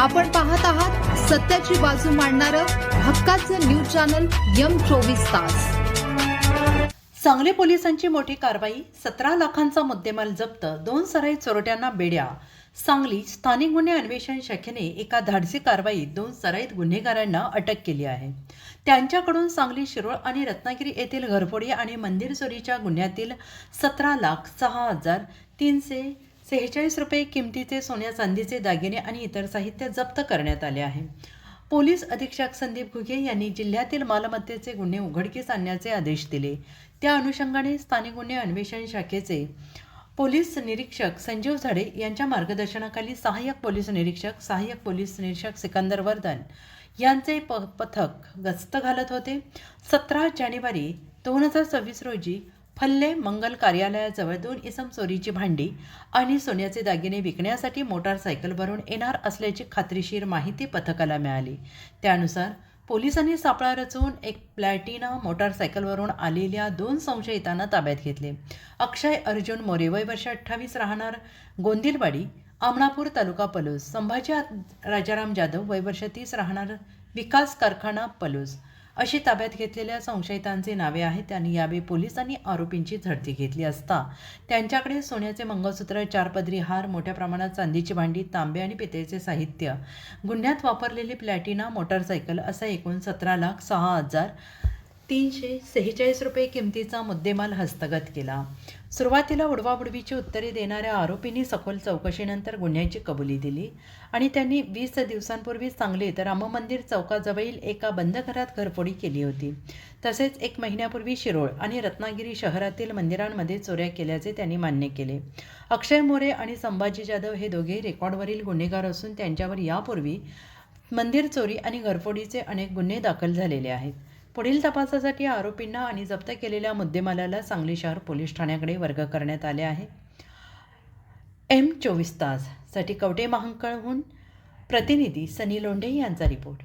आपण पाहत आहात सत्याची बाजू मांडणारं हक्काचं न्यूज चॅनल यम चोवीस तास. सांगली पोलिसांची मोठी कारवाई सतरा लाखांचा मुद्देमाल जप्त दोन सराई चोरट्यांना बेड्या. सांगली स्थानिक गुन्हे अन्वेषण शाखेने एका धाडसी कारवाईत दोन सराईत गुन्हेगारांना अटक केली आहे. त्यांच्याकडून सांगली शिरोळ आणि रत्नागिरी येथील घरफोडी आणि मंदिर चोरीच्या गुन्ह्यातील सतरा लाख सहा हजार तीनशे सेहेचाळीस रुपये किमतीचे सोन्या चांदीचे दागिने आणि इतर साहित्य जप्त करण्यात आले आहे. पोलीस अधीक्षक संदीप घुगे यांनी जिल्ह्यातील मालमत्तेचे गुन्हे उघडकीस आणण्याचे आदेश दिले. त्या अनुषंगाने स्थानिक गुन्हे अन्वेषण शाखेचे पोलीस निरीक्षक संजीव झाडे यांच्या मार्गदर्शनाखाली सहाय्यक पोलीस निरीक्षक सहाय्यक पोलीस निरीक्षक सिकंदर वर्धन यांचे प पथक गस्त घालत होते. सतरा जानेवारी दोन हजार सव्वीस रोजी फल्ले मंगल कार्यालयाजवळ दोन इसम चोरीची भांडी आणि सोन्याचे दागिने विकण्यासाठी मोटारसायकल भरून येणार असल्याची खात्रीशीर माहिती पथकाला मिळाली. त्यानुसार पोलिसांनी सापळा रचून एक प्लॅटिना मोटारसायकलवरून आलेल्या दोन संशयितांना ताब्यात घेतले. अक्षय अर्जुन मोरे वय वर्ष अठ्ठावीस राहणार गोंदिलवाडी आमणापूर तालुका पलूस. संभाजी राजाराम जाधव वय वर्ष तीस राहणार विकास कारखाना पलूस. अशी ताब्यात घेतलेल्या संशयितांची नावे आहेत. त्यांनी यावेळी पोलिसांनी आरोपींची झडती घेतली असता. त्यांच्याकडे सोन्याचे मंगळसूत्र चारपदरी हार मोठ्या प्रमाणात चांदीची भांडी तांबे आणि पितेचे साहित्य. गुन्ह्यात वापरलेली प्लॅटिना मोटारसायकल असा एकूण सतरा लाख सहा हजार तीनशे सेहेचाळीस रुपये किमतीचा मुद्देमाल हस्तगत केला. सुरुवातीला उडवाबुडवीची उत्तरे देणाऱ्या आरोपींनी सखोल चौकशीनंतर गुन्ह्याची कबुली दिली आणि त्यांनी वीस दिवसांपूर्वी सांगली तर राम मंदिर चौकाजवळील एका बंद घरात घरफोडी केली होती. तसेच एक महिन्यापूर्वी शिरोळ आणि रत्नागिरी शहरातील मंदिरांमध्ये चोऱ्या केल्याचे त्यांनी मान्य केले. अक्षय मोरे आणि संभाजी जाधव हे दोघे रेकॉर्डवरील गुन्हेगार असून त्यांच्यावर यापूर्वी मंदिर चोरी आणि घरफोडीचे अनेक गुन्हे दाखल झालेले आहेत. पुढील तपासासाठी आरोपींना आणि जप्त केलेल्या मुद्देमालाला सांगली शहर पोलीस ठाण्याकडे वर्ग करण्यात आले आहे. एम चोवीस ताससाठी कवटे महांकळहून प्रतिनिधी सनी लोंढे यांचा रिपोर्ट.